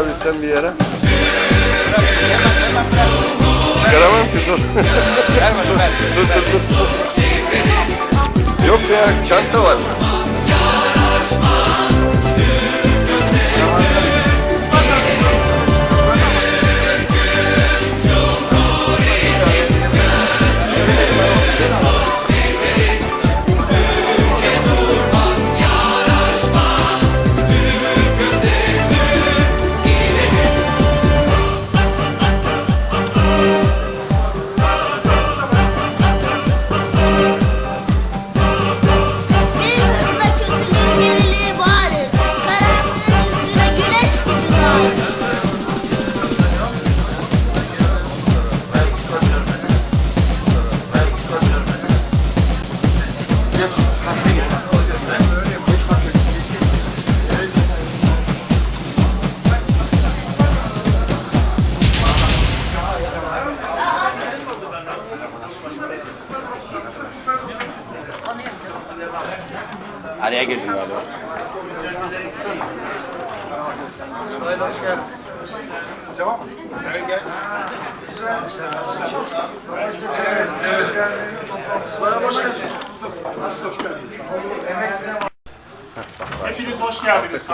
Kolumdakini bir yere. Çıkaramam ki dur. dur dur dur. dur. Yok ya çanta var. Bir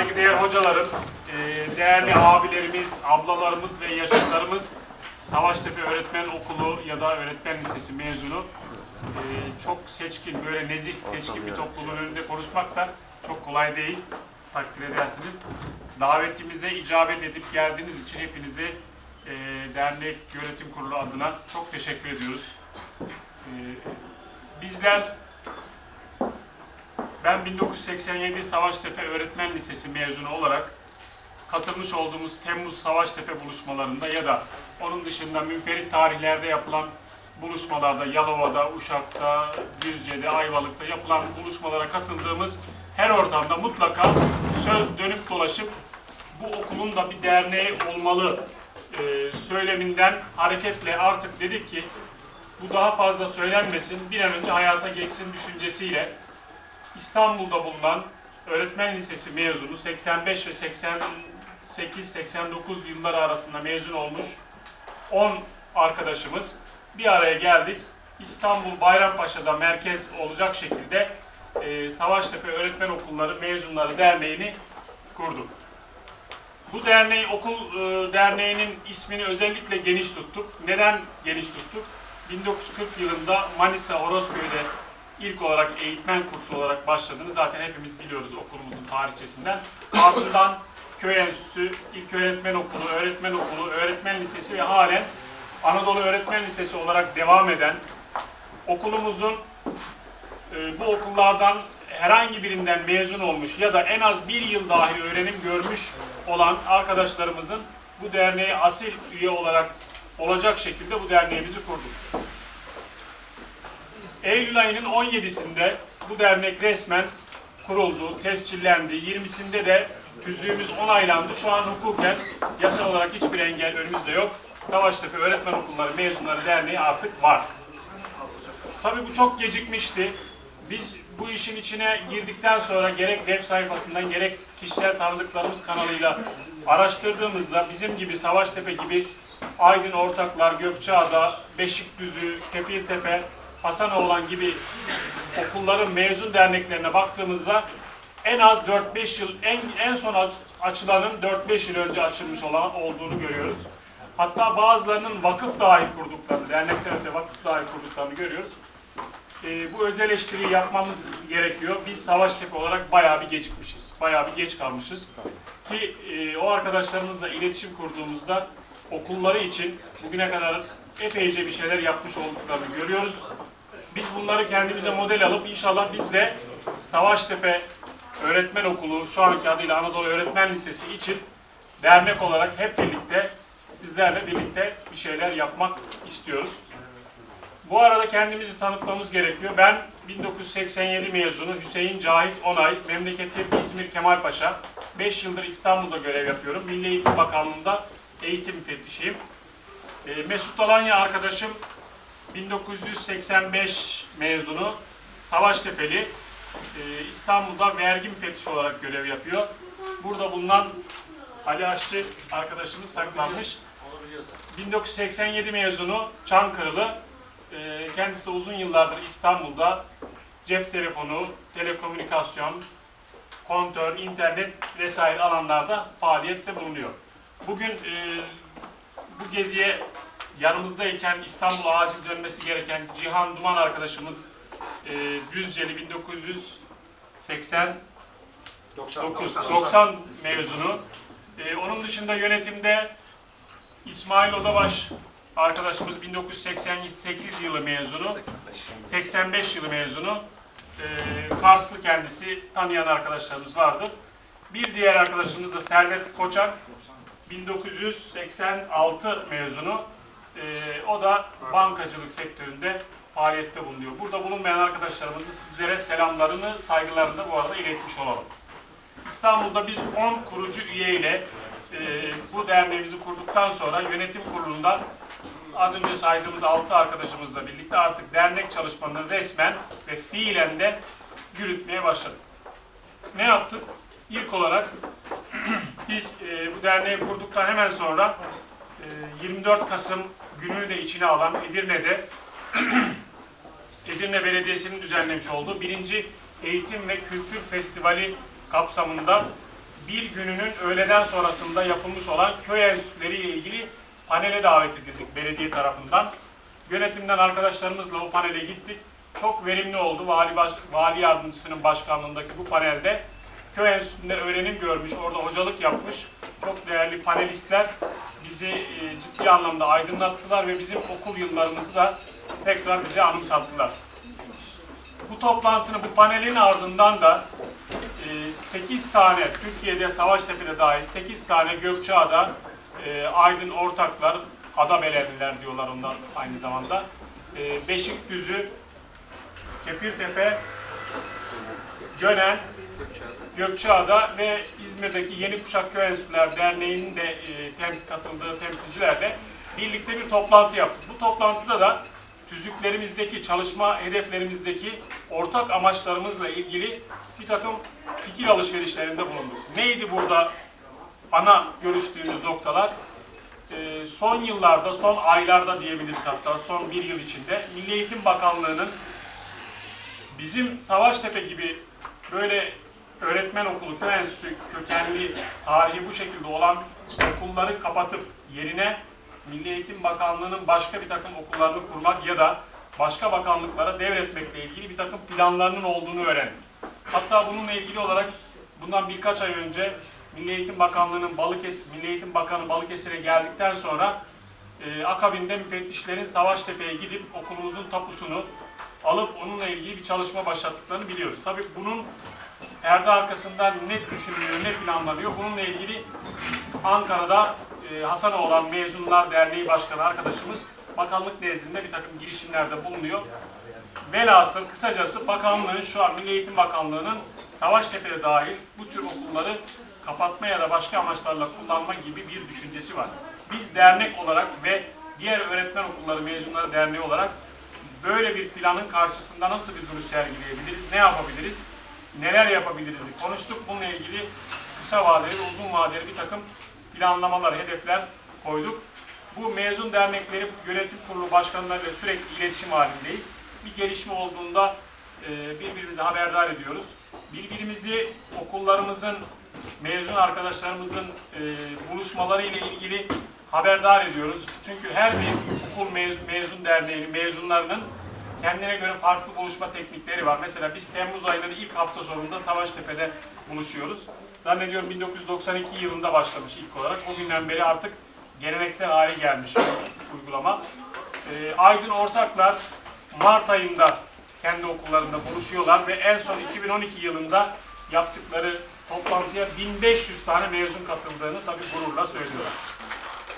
Saygıdeğer hocalarım, eee, değerli abilerimiz, ablalarımız ve yaşıtlarımız Savaştepe Öğretmen Okulu ya da Öğretmen Lisesi mezunu. Eee, çok seçkin, böyle nezih, seçkin bir topluluğun önünde konuşmak da çok kolay değil. Takdir edersiniz. Davetimize icabet edip geldiğiniz için hepinize eee, dernek yönetim kurulu adına çok teşekkür ediyoruz. Bizler ben 1987 Savaştepe Öğretmen Lisesi mezunu olarak katılmış olduğumuz Temmuz Savaştepe buluşmalarında ya da onun dışında münferit tarihlerde yapılan buluşmalarda, Yalova'da, Uşak'ta, Düzce'de, Ayvalık'ta yapılan buluşmalara katıldığımız her ortamda mutlaka söz dönüp dolaşıp bu okulun da bir derneği olmalı e, söyleminden hareketle artık dedik ki bu daha fazla söylenmesin, bir an önce hayata geçsin düşüncesiyle İstanbul'da bulunan öğretmen lisesi mezunu 85 ve 88-89 yılları arasında mezun olmuş 10 arkadaşımız bir araya geldik. İstanbul Bayrampaşa'da merkez olacak şekilde e, Savaştepe Öğretmen Okulları Mezunları Derneği'ni kurduk. Bu derneği okul e, derneğinin ismini özellikle geniş tuttuk. Neden geniş tuttuk? 1940 yılında Manisa Orozköy'de ilk olarak eğitmen kursu olarak başladığını zaten hepimiz biliyoruz okulumuzun tarihçesinden. Ardından köy enstitüsü, ilk öğretmen okulu, öğretmen okulu, öğretmen lisesi ve halen Anadolu Öğretmen Lisesi olarak devam eden okulumuzun e, bu okullardan herhangi birinden mezun olmuş ya da en az bir yıl dahi öğrenim görmüş olan arkadaşlarımızın bu derneğe asil üye olarak olacak şekilde bu derneğimizi kurduk. Eylül ayının 17'sinde bu dernek resmen kuruldu, tescillendi. 20'sinde de tüzüğümüz onaylandı. Şu an hukuken yasal olarak hiçbir engel önümüzde yok. Savaştepe Öğretmen Okulları Mezunları Derneği artık var. Tabii bu çok gecikmişti. Biz bu işin içine girdikten sonra gerek web sayfasından gerek kişisel tanıdıklarımız kanalıyla araştırdığımızda bizim gibi Savaştepe gibi Aydın Ortaklar, Gökçeada, Beşikdüzü, Kepirtepe, Hasanoğlan gibi okulların mezun derneklerine baktığımızda en az 4-5 yıl, en, en son aç- açılanın 4-5 yıl önce açılmış olan olduğunu görüyoruz. Hatta bazılarının vakıf dahi kurduklarını, derneklerin de vakıf dahi kurduklarını görüyoruz. Ee, bu öz eleştiriyi yapmamız gerekiyor. Biz Savaştepe olarak bayağı bir gecikmişiz. Bayağı bir geç kalmışız. Ki e, o arkadaşlarımızla iletişim kurduğumuzda okulları için bugüne kadar epeyce bir şeyler yapmış olduklarını görüyoruz. Biz bunları kendimize model alıp inşallah biz de Savaştepe Öğretmen Okulu, şu anki adıyla Anadolu Öğretmen Lisesi için dernek olarak hep birlikte sizlerle birlikte bir şeyler yapmak istiyoruz. Bu arada kendimizi tanıtmamız gerekiyor. Ben 1987 mezunu Hüseyin Cahit Onay, memleketim İzmir Kemalpaşa. 5 yıldır İstanbul'da görev yapıyorum. Milli Eğitim Bakanlığı'nda eğitim müfettişiyim. Ee, Mesut Alanya arkadaşım 1985 mezunu, Savaştepeli. Ee, İstanbul'da vergi müfettişi olarak görev yapıyor. Burada bulunan Ali Aşçı arkadaşımız saklanmış. 1987 mezunu Çankırılı. Ee, Kendisi de uzun yıllardır İstanbul'da cep telefonu, telekomünikasyon, kontör, internet vesaire alanlarda faaliyette bulunuyor. Bugün e, bu geziye yanımızdayken İstanbul'a acil dönmesi gereken Cihan Duman arkadaşımız e, Düzceli 1980 9, 90 mezunu. Ee, onun dışında yönetimde İsmail Odabaş arkadaşımız 1988 yılı mezunu. 85 yılı mezunu. Ee, Karslı kendisi tanıyan arkadaşlarımız vardır. Bir diğer arkadaşımız da Servet Koçak 1986 mezunu. Ee, o da bankacılık sektöründe faaliyette bulunuyor. Burada bulunmayan arkadaşlarımızın sizlere selamlarını, saygılarını da bu arada iletmiş olalım. İstanbul'da biz 10 kurucu üye ile e, bu derneğimizi kurduktan sonra yönetim kurulundan az önce saydığımız 6 arkadaşımızla birlikte artık dernek çalışmalarını resmen ve fiilen de yürütmeye başladık. Ne yaptık? İlk olarak biz e, bu derneği kurduktan hemen sonra e, 24 Kasım gününü de içine alan Edirne'de Edirne Belediyesi'nin düzenlemiş olduğu birinci Eğitim ve Kültür Festivali kapsamında bir gününün öğleden sonrasında yapılmış olan köy enstitüleri ile ilgili panele davet edildik belediye tarafından. Yönetimden arkadaşlarımızla o panele gittik. Çok verimli oldu. Vali, baş, vali yardımcısının başkanlığındaki bu panelde köy enstitüsünde öğrenim görmüş, orada hocalık yapmış çok değerli panelistler bizi e, ciddi anlamda aydınlattılar ve bizim okul yıllarımızı da tekrar bize anımsattılar. Bu toplantının, bu panelin ardından da 8 tane Türkiye'de Savaştepe'de dahil 8 tane Gökçeada, e, Aydın Ortaklar, Adabeleliler diyorlar ondan aynı zamanda. E, Beşikdüzü, Kepirtepe, Gönen, Gökçeada ve İzmir'deki Yeni Kuşak Köy Enstitüler Derneği'nin de e, temsil katıldığı temsilcilerle birlikte bir toplantı yaptık. Bu toplantıda da tüzüklerimizdeki, çalışma hedeflerimizdeki ortak amaçlarımızla ilgili bir takım fikir alışverişlerinde bulunduk. Neydi burada ana görüştüğümüz noktalar? Ee, son yıllarda, son aylarda diyebiliriz hatta son bir yıl içinde Milli Eğitim Bakanlığı'nın bizim Savaştepe gibi böyle öğretmen okulu, köy enstitü kökenli tarihi bu şekilde olan okulları kapatıp yerine Milli Eğitim Bakanlığı'nın başka bir takım okullarını kurmak ya da başka bakanlıklara devretmekle ilgili bir takım planlarının olduğunu öğrendik. Hatta bununla ilgili olarak bundan birkaç ay önce Milli Eğitim Bakanlığı'nın Balıkesir, Milli Eğitim Bakanı Balıkesir'e geldikten sonra e, akabinde müfettişlerin Savaştepe'ye gidip okulumuzun tapusunu alıp onunla ilgili bir çalışma başlattıklarını biliyoruz. Tabii bunun perde arkasından ne düşünülüyor, ne planlanıyor bununla ilgili Ankara'da e, Hasanoğlan Mezunlar Derneği Başkanı arkadaşımız bakanlık nezdinde bir takım girişimlerde bulunuyor. Velhasıl kısacası bakanlığın şu an Milli Eğitim Bakanlığı'nın Savaştepe'de dahil bu tür okulları kapatma ya da başka amaçlarla kullanma gibi bir düşüncesi var. Biz dernek olarak ve diğer öğretmen okulları mezunları derneği olarak böyle bir planın karşısında nasıl bir duruş sergileyebiliriz, ne yapabiliriz, neler yapabiliriz konuştuk. Bununla ilgili kısa vadeli, uzun vadeli bir takım planlamalar, hedefler koyduk. Bu mezun dernekleri yönetim kurulu başkanlarıyla sürekli iletişim halindeyiz. Bir gelişme olduğunda e, birbirimizi haberdar ediyoruz. Birbirimizi okullarımızın, mezun arkadaşlarımızın e, buluşmaları ile ilgili haberdar ediyoruz. Çünkü her bir okul mezun, mezun derneğinin mezunlarının kendine göre farklı buluşma teknikleri var. Mesela biz Temmuz ayının ilk hafta sonunda Savaştepe'de buluşuyoruz. Zannediyorum 1992 yılında başlamış ilk olarak. O günden beri artık geleneksel hale gelmiş uygulama. Ee, Aydın Ortaklar Mart ayında kendi okullarında buluşuyorlar ve en son 2012 yılında yaptıkları toplantıya 1500 tane mezun katıldığını tabii gururla söylüyorlar.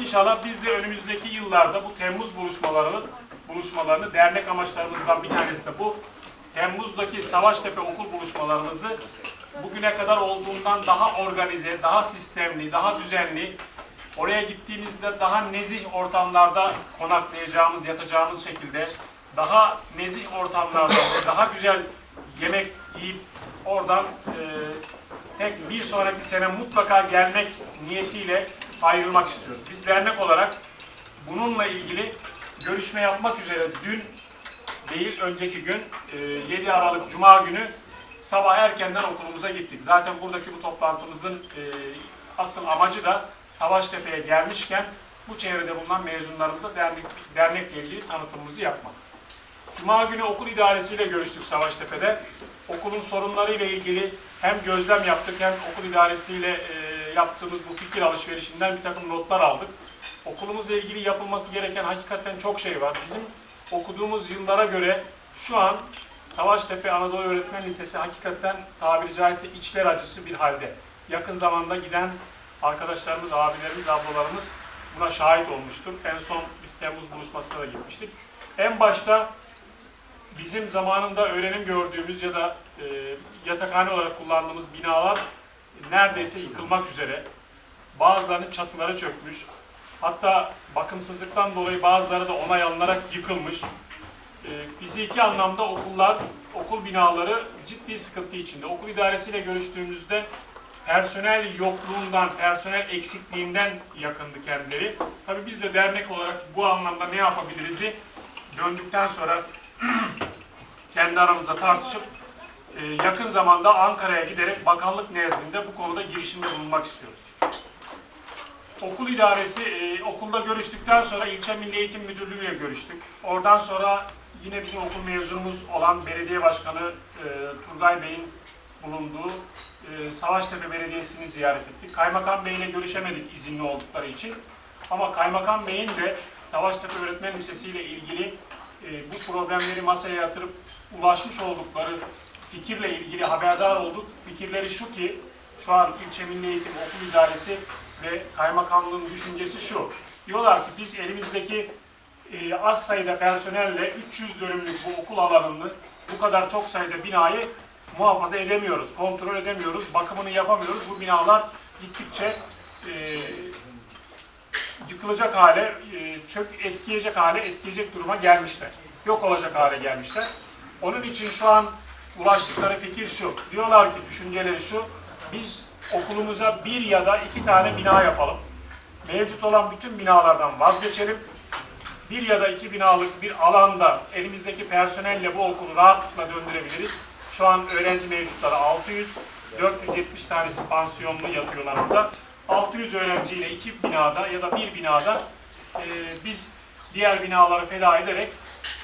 İnşallah biz de önümüzdeki yıllarda bu Temmuz buluşmalarını, buluşmalarını dernek amaçlarımızdan bir tanesi de bu. Temmuz'daki Savaştepe okul buluşmalarımızı bugüne kadar olduğundan daha organize, daha sistemli, daha düzenli, oraya gittiğimizde daha nezih ortamlarda konaklayacağımız, yatacağımız şekilde, daha nezih ortamlarda daha güzel yemek yiyip oradan e, tek bir sonraki sene mutlaka gelmek niyetiyle ayrılmak istiyoruz. Biz dernek olarak bununla ilgili görüşme yapmak üzere dün değil önceki gün e, 7 Aralık Cuma günü sabah erkenden okulumuza gittik. Zaten buradaki bu toplantımızın e, asıl amacı da Savaştepe'ye gelmişken bu çevrede bulunan mezunlarımıza dernek, dernekle ilgili tanıtımımızı yapmak. Cuma günü okul idaresiyle görüştük Savaştepe'de. Okulun sorunlarıyla ilgili hem gözlem yaptık hem okul idaresiyle e, yaptığımız bu fikir alışverişinden bir takım notlar aldık. Okulumuzla ilgili yapılması gereken hakikaten çok şey var. Bizim okuduğumuz yıllara göre şu an Savaştepe Anadolu Öğretmen Lisesi hakikaten tabiri caizse içler acısı bir halde. Yakın zamanda giden arkadaşlarımız, abilerimiz, ablalarımız buna şahit olmuştur. En son biz Temmuz buluşmasına da gitmiştik. En başta bizim zamanında öğrenim gördüğümüz ya da e, yatakhane olarak kullandığımız binalar neredeyse yıkılmak üzere. Bazılarının çatıları çökmüş. Hatta bakımsızlıktan dolayı bazıları da onay alınarak yıkılmış. E, fiziki anlamda okullar, okul binaları ciddi sıkıntı içinde. Okul idaresiyle görüştüğümüzde personel yokluğundan, personel eksikliğinden yakındı kendileri. Tabii biz de dernek olarak bu anlamda ne yapabiliriz'i döndükten sonra kendi aramızda tartışıp e, yakın zamanda Ankara'ya giderek bakanlık nezdinde bu konuda girişimde bulunmak istiyoruz. Okul idaresi e, okulda görüştükten sonra ilçe Milli Eğitim Müdürlüğü ile görüştük. Oradan sonra yine bizim okul mezunumuz olan belediye başkanı e, Turgay Bey'in bulunduğu e, Savaştepe Belediyesi'ni ziyaret ettik. Kaymakam Bey ile görüşemedik izinli oldukları için. Ama Kaymakam Bey'in de Savaştepe Öğretmen Lisesi ile ilgili e, bu problemleri masaya yatırıp ulaşmış oldukları fikirle ilgili haberdar olduk. Fikirleri şu ki, şu an ilçe Milli Eğitim Okul İdaresi ve Kaymakamlığın düşüncesi şu. Diyorlar ki biz elimizdeki e, az sayıda personelle 300 dönümlük bu okul alanını, bu kadar çok sayıda binayı muhafaza edemiyoruz, kontrol edemiyoruz, bakımını yapamıyoruz. Bu binalar gittikçe e, yıkılacak hale, e, çök eskiyecek hale, eskiyecek duruma gelmişler. Yok olacak hale gelmişler. Onun için şu an ulaştıkları fikir şu. Diyorlar ki düşünceleri şu. Biz okulumuza bir ya da iki tane bina yapalım. Mevcut olan bütün binalardan vazgeçelim. Bir ya da iki binalık bir alanda elimizdeki personelle bu okulu rahatlıkla döndürebiliriz. Şu an öğrenci mevcutları 600, 470 tanesi pansiyonlu yatıyorlar orada. 600 öğrenciyle iki binada ya da bir binada e, biz diğer binaları feda ederek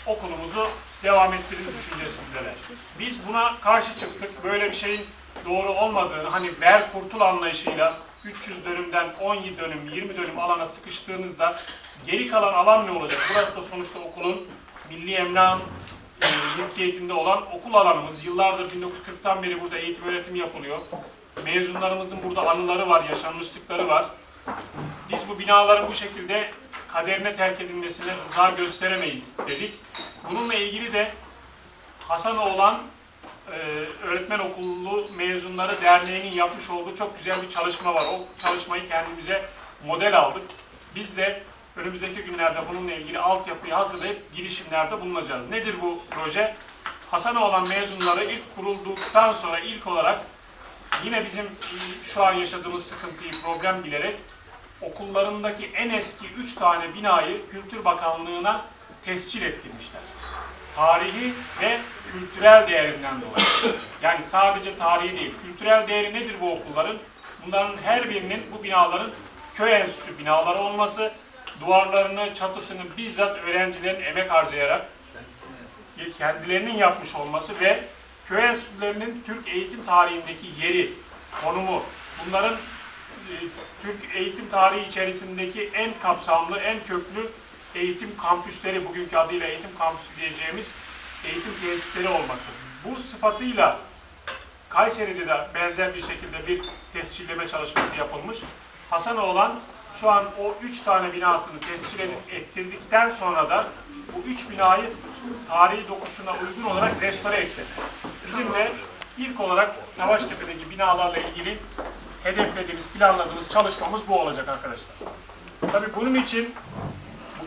okulumuzu devam ettiririz düşüncesindeler. Biz buna karşı çıktık. Böyle bir şeyin doğru olmadığını, hani ver kurtul anlayışıyla 300 dönümden 17 dönüm, 20 dönüm alana sıkıştığınızda geri kalan alan ne olacak? Burası da sonuçta okulun, milli emlakın e, olan okul alanımız. Yıllardır 1940'tan beri burada eğitim öğretim yapılıyor. Mezunlarımızın burada anıları var, yaşanmışlıkları var. Biz bu binaların bu şekilde kaderine terk edilmesine rıza gösteremeyiz dedik. Bununla ilgili de Hasanoğlan e, Öğretmen Okulu Mezunları Derneği'nin yapmış olduğu çok güzel bir çalışma var. O çalışmayı kendimize model aldık. Biz de önümüzdeki günlerde bununla ilgili altyapıyı hazırlayıp girişimlerde bulunacağız. Nedir bu proje? Hasanoğlan mezunları ilk kurulduktan sonra ilk olarak yine bizim şu an yaşadığımız sıkıntıyı problem bilerek okullarındaki en eski üç tane binayı Kültür Bakanlığı'na tescil ettirmişler. Tarihi ve kültürel değerinden dolayı. Yani sadece tarihi değil. Kültürel değeri nedir bu okulların? Bunların her birinin bu binaların köy enstitü binaları olması, duvarlarını, çatısını bizzat öğrencilerin emek harcayarak kendilerinin yapmış olması ve köy enstitülerinin Türk eğitim tarihindeki yeri, konumu, bunların e, Türk eğitim tarihi içerisindeki en kapsamlı, en köklü eğitim kampüsleri, bugünkü adıyla eğitim kampüsü diyeceğimiz eğitim tesisleri olmaktadır. Bu sıfatıyla Kayseri'de de benzer bir şekilde bir tescilleme çalışması yapılmış. Hasanoğlan şu an o üç tane binasını tescil ettirdikten sonra da bu üç binayı tarihi dokusuna uygun olarak restore etti. Bizim de ilk olarak Savaştepe'deki binalarla ilgili hedeflediğimiz, planladığımız çalışmamız bu olacak arkadaşlar. Tabii bunun için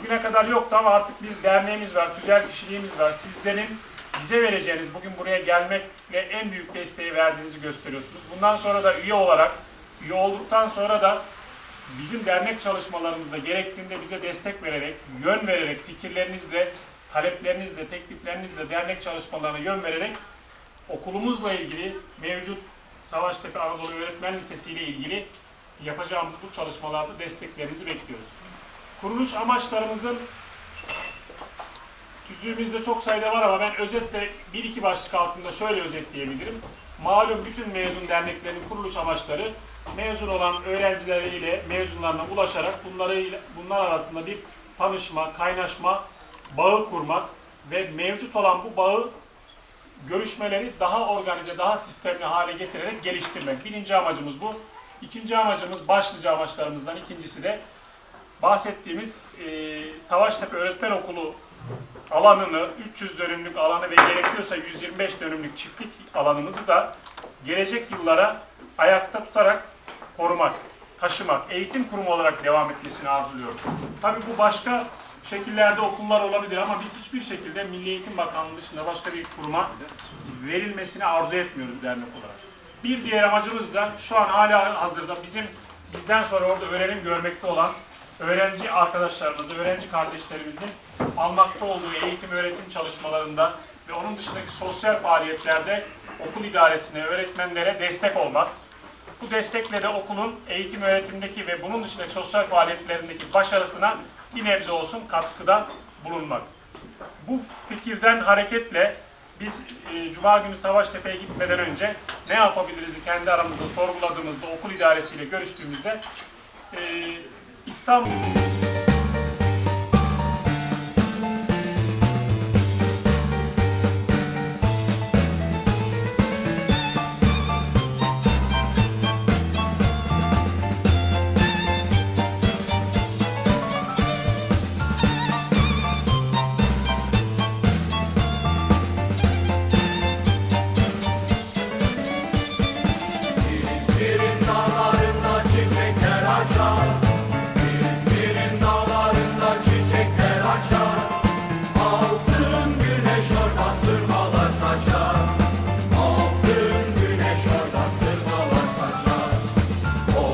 bugüne kadar yoktu ama artık bir derneğimiz var, tüzel kişiliğimiz var. Sizlerin bize vereceğiniz, bugün buraya gelmekle en büyük desteği verdiğinizi gösteriyorsunuz. Bundan sonra da üye olarak, üye olduktan sonra da bizim dernek çalışmalarımızda gerektiğinde bize destek vererek, yön vererek, fikirlerinizle, taleplerinizle, tekliflerinizle dernek çalışmalarına yön vererek okulumuzla ilgili mevcut Savaştepe Anadolu Öğretmen Lisesi ile ilgili yapacağımız bu çalışmalarda desteklerinizi bekliyoruz. Kuruluş amaçlarımızın tüzüğümüzde çok sayıda var ama ben özetle bir iki başlık altında şöyle özetleyebilirim. Malum bütün mezun derneklerin kuruluş amaçları mezun olan öğrencileriyle mezunlarına ulaşarak bunları bunlar arasında bir tanışma, kaynaşma, bağı kurmak ve mevcut olan bu bağı görüşmeleri daha organize, daha sistemli hale getirerek geliştirmek. Birinci amacımız bu. İkinci amacımız, başlıca amaçlarımızdan ikincisi de bahsettiğimiz e, Savaştepe Öğretmen Okulu alanını, 300 dönümlük alanı ve gerekiyorsa 125 dönümlük çiftlik alanımızı da gelecek yıllara ayakta tutarak korumak, taşımak, eğitim kurumu olarak devam etmesini arzuluyorum. Tabii bu başka şekillerde okullar olabilir ama biz hiçbir şekilde Milli Eğitim Bakanlığı dışında başka bir kuruma verilmesini arzu etmiyoruz dernek olarak. Bir diğer amacımız da şu an hala hazırda bizim bizden sonra orada öğrenim görmekte olan öğrenci arkadaşlarımız, öğrenci kardeşlerimizin almakta olduğu eğitim öğretim çalışmalarında ve onun dışındaki sosyal faaliyetlerde okul idaresine, öğretmenlere destek olmak. Bu destekle de okulun eğitim öğretimdeki ve bunun dışındaki sosyal faaliyetlerindeki başarısına bir nebze olsun katkıda bulunmak. Bu fikirden hareketle biz e, Cuma günü Savaştepe'ye gitmeden önce ne yapabiliriz kendi aramızda sorguladığımızda okul idaresiyle görüştüğümüzde e, İstanbul